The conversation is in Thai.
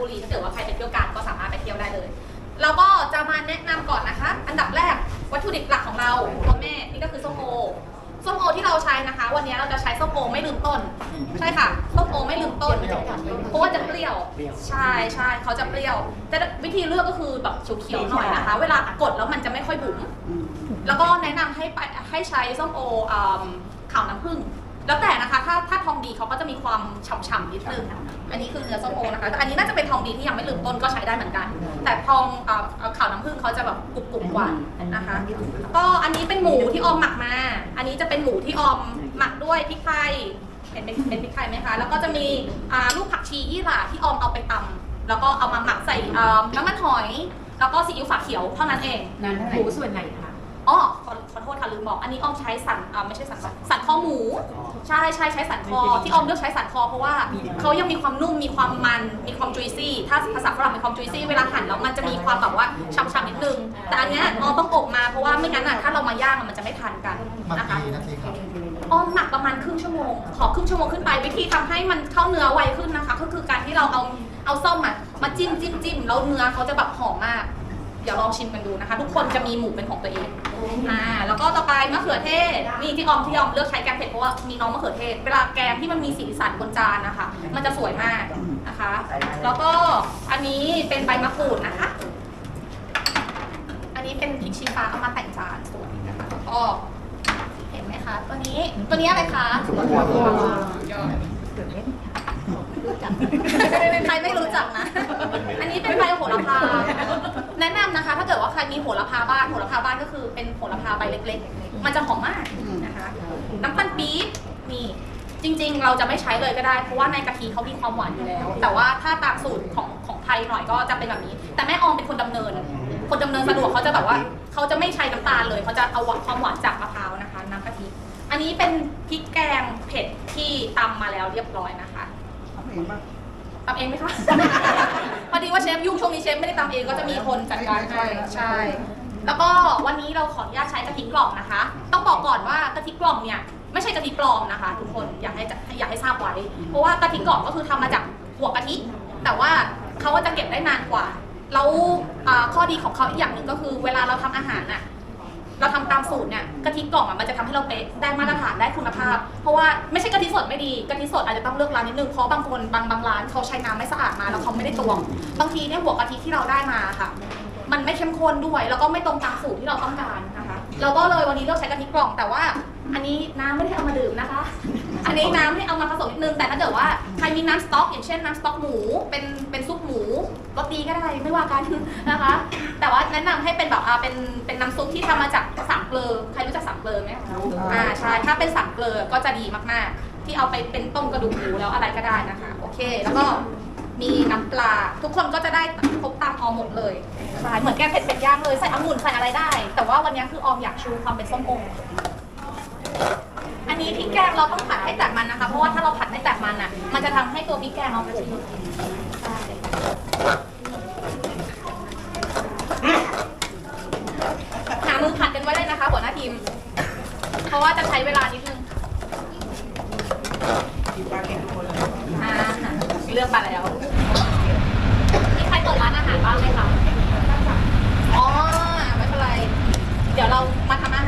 บุรีถ้าเกิดว่าใครไปเที่ยวกาญก็สามารถไปเที่ยวได้เลยแล้วก็จะมาแนะนำก่อนนะคะ อันดับแรกวัตถุดิบหลักของเราตัวแม่นี่ก็คือส้มโอส้มโอที่เราใช้นะคะ วันนี้เราจะใช้ส้มโอไม่ลืมต้น ใช่ค่ะส้มโอไม่ลืมต้นเพราะว่าจะเปรี้ยว ใช่ใช่เขาจะเปรี้ยว แต่วิธีเลือกก็คือแบบเขียวๆหน่อยนะคะ เวลากดแล้วมันจะไม่ค่อยบุ๋มแล้วก็แนะนำให้ไปให้ใช้ส้มโออืมขาวน้ำผึ้ง แล้วแต่นะคะถ้าถ้าทองดีเขาก็จะมีความฉ่ำๆนิดนึงอันนี้คือเนื้อส้มโอนะคะแต่อันนี้น่าจะเป็นทองดีที่ยังไม่ลืมต้นก็ใช้ได้เหมือนกัน แต่ทองเอ่อเอ่อขาวน้ำผึ้งเขาจะแบบกรุบๆกว่านะคะ ก็อันนี้เป็นหมูที่ออมหมักมา อันนี้จะเป็นหมูที่ออมหมักด้วยพริกไทยเห็นเป็นเป็นพริกไทยไหมคะ แล้วก็จะมีอ่าลูกผักชียี่หร่าที่ออมเอาไปตำแล้วก็เอามาหมักใส่อ่าน้ำมันหอย แล้วก็ซีอิ๊วฝาเขียวเท่านั้นเองนั้นหมูส่วนไหนคะอ๋อขอขอโทษค่ะลืมบอก อันนี้อ้อมใช้สันอ่าไม่ใช่สันสันคอหมู ใช่ใช่ใช้สันคอที่อ้อมเลือกใช้สันคอเพราะว่าเขายังมีความนุ่มมีความมันมีความจุยซี่ ถ้าภาษาฝรั่งมีความจุยซี่เวลาหั่นแล้วมันจะมีความแบบว่าฉ่ำๆนิดนึง แต่อันเนี้ยอ้อมต้องอบมาเพราะว่าไม่งั้นอะถ้าเรามาย่างอะมันจะไม่ทันกันหมักนะคะ กี่นาทีครับ อ้อมหมักประมาณครึ่งชั่วโมง ขอครึ่งชั่วโมงขึ้นไปวิธีทำให้มันเข้าเนื้อไวขึ้นนะคะ ก็คือการที่เราเอาเอาส้มอะมาจิ้มจิ้มจิ้มแล้วเนื้อเขาจะแบบหอมมากเดี๋ยวลองชิมกันดูนะคะ ทุกคนจะมีหมูเป็นของตัวเองอ่าแล้วก็ต่อไปมะเขือเทศนี่ที่ออมที่ออมเลือกใช้แกงเผ็ดเพราะว่ามีน้องมะเขือเทศ เวลาแกงที่มันมีสีสันบนจานนะคะ มันจะสวยมากนะคะ แล้วก็อันนี้เป็นใบมะกรูดนะคะ อันนี้เป็นพริกชี้ฟ้าเอามาแต่งจานสวยนะคะแล้วก็เห็นไหมคะตัวนี้ตัวนี้อะไรคะยอดใครไม่รู้จักนะ อันนี้เป็นใบโหระพา แนะนำนะคะ ถ้าเกิดว่าใครมีโหระพาบ้านโหระพาบ้านก็คือเป็นโหระพาใบเล็กๆ มันจะหอมมากนะคะ น้ำตาลปี๊บนี่จริง ๆ เราจะไม่ใช้เลยก็ได้ เพราะว่าในกะทิเขามีความหวานอยู่แล้ว แต่ว่าถ้าตามสูตรของของไทยหน่อยก็จะเป็นแบบนี้ แต่แม่ออมเป็นคนดำเนิน คนดำเนินสะดวกเขาจะแบบว่าเขาจะไม่ใช้น้ำตาลเลยเขาจะเอาความหวานจากมะพร้าวนะคะ น้ำกะทิอันนี้เป็นพริกแกงเผ็ดที่ตำมาแล้วเรียบร้อยนะคะตำเองไหมคะพ อดีว่าเชฟยุ่งช่วงนี้เชฟไม่ได้ตำเองก็จะมีคนจัดการให้ใช่ แล้วก็วันนี้เราขออนุญาตใช้กะทิกล่องนะคะ ต้องบอกก่อนว่ากะทิกล่องเนี่ยไม่ใช่กะทิปลอมนะคะ ทุกคนอยากให้อยากให้ทราบไว้ เพราะว่ากะทิกล่องก็คือทำมาจากหัวกะทิ แต่ว่าเขาก็จะเก็บได้นานกว่า แล้วอ่าข้อดีของเขาอีกอย่างหนึ่งก็คือ เวลาเราทำอาหารน่ะ เราทำตามสูตรเนี่ยกะทิกล่องอะมันจะทำให้เราเป๊ะได้มาตรฐานได้คุณภาพ เพราะว่าไม่ใช่กะทิสดไม่ดีกะทิสดอาจจะต้องเลือกร้านนิดนึงเพราะบางคนบางบางร้านเขาใช้น้ำไม่สะอาดมาแล้วเขาไม่ได้ตวง บางทีเนี่ยหัวกะทิที่เราได้มาค่ะ มันไม่เข้มข้นด้วย แล้วก็ไม่ตรงตามสูตรที่เราต้องการนะคะเราก็เลยวันนี้เลือกใช้กะทิกล่องแต่ว่า อันนี้น้ำไม่ได้เอามาดื่มนะคะ อันนี้น้ำให้เอามาผสมนิดนึง แต่ถ้าเกิดว่าใครมีน้ำสต๊อก อย่างเช่นน้ำสต๊อกหมู เป็นเป็นซุปหมูรสดีก็ได้ไม่ว่ากันนะคะ แต่ว่าแนะนำให้เป็นแบบอ่าเป็นเป็นน้ำซุปที่ทำมาจากสามเกลือใครรู้จักสามเกลือไหมคะอ่าใช่ถ้าเป็นสามเกลือก็จะดีมากๆ ที่เอาไปเป็นต้มกระดูกหมูแล้วอะไรก็ได้นะคะ โอเค แล้วก็มีน้ำปลา ทุกคนก็จะได้ครบตามออมหมดเลยใช่เหมือนแกงเผ็ดเป็ดย่างเลยใส่องุ่นใส่อะไรได้ แต่ว่าวันนี้คือออมอยากชูความเป็นส้มโออั นี้พริกแกงเราต้องผัดให้แตกมันนะคะ เพราะว่าถ้าเราผัดไม่แตกมันอะ มันจะทำให้ตัวพริกแกงเราขมใช่หามือผัดกันไว้เลยนะคะ หัวหน้าทีม เพราะว่าจะใช้เวลานิดนึงอ่าเลือกมาแล้วมีใครเปิดร้านอาหารบ้างไหมคะ อ๋อ ไม่เป็นไร เดี๋ยวเรามาทำอาหาร